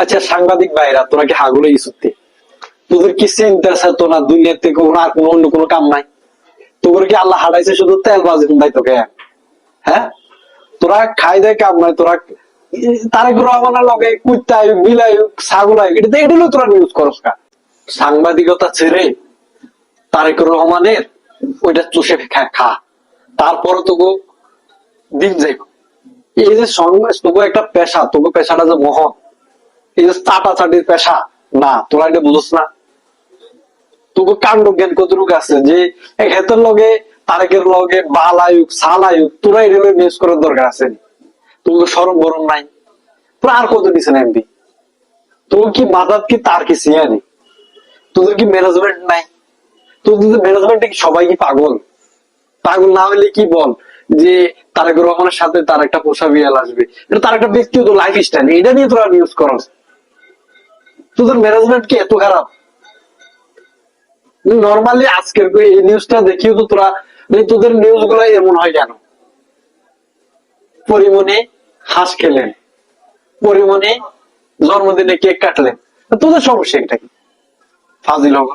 আচ্ছা সাংবাদিক ভাইরা, তোরা কি হাগুলো ইসুতে তোদের কি চিন্তা আছে? তো না দুনিয়াতে কোনো আর কোনো অন্য কোনো কাম নাই। তোর কি আল্লাহ হারাইছে শুধু তেল বাজি নাই তোকে? হ্যাঁ? তোরা খাই দেয় কাম নাই, তোরা তারেক লগে কুত্তায় বিলাই এটা এটা তোরা নিউজ করস সাংবাদিকতা ছেড়ে তারেক রহমানের ওইটা চষে খা তারপরে তোকে দিন যাইব। এই যে সংবাদ তবু একটা পেশা তবু পেশাটা যে মহৎ। এই যে চাটা পেশা, না, তোরা এটা বুঝস না। তবু কাণ্ড জ্ঞান কতটুকু আছে যে হেতের লগে, তারেকের লগে বালায়ুক সালায়ুক তোরা এটা নিউজ করার দরকার আছে সরম নাই। তোরা আর কত এমপি কি মাদাত কি তার কি সিয়ানি তোদের কি ম্যানেজমেন্ট নাই? তোদের ম্যানেজমেন্টে কি সবাই কি পাগল? পাগল না হলে কি বল? যে তারেক রহমানের সাথে তার একটা পোষা বিড়াল আসবে। তার একটা ব্যক্তিগত লাইফ স্টাইল এটা নিয়ে তোরা নিউজ করস। তোদের ম্যানেজমেন্ট কি এত খারাপ? নর্মালি আজকের এই নিউজটা দেখিও তো তোরা মানে তোদের নিউজগুলো এমন হয় কেন? পরিমণি হাঁস খেলেন। পরিমণি জন্মদিনে কেক কাটলেন। তোদের সমস্যা এটা কি? ফাজিল হব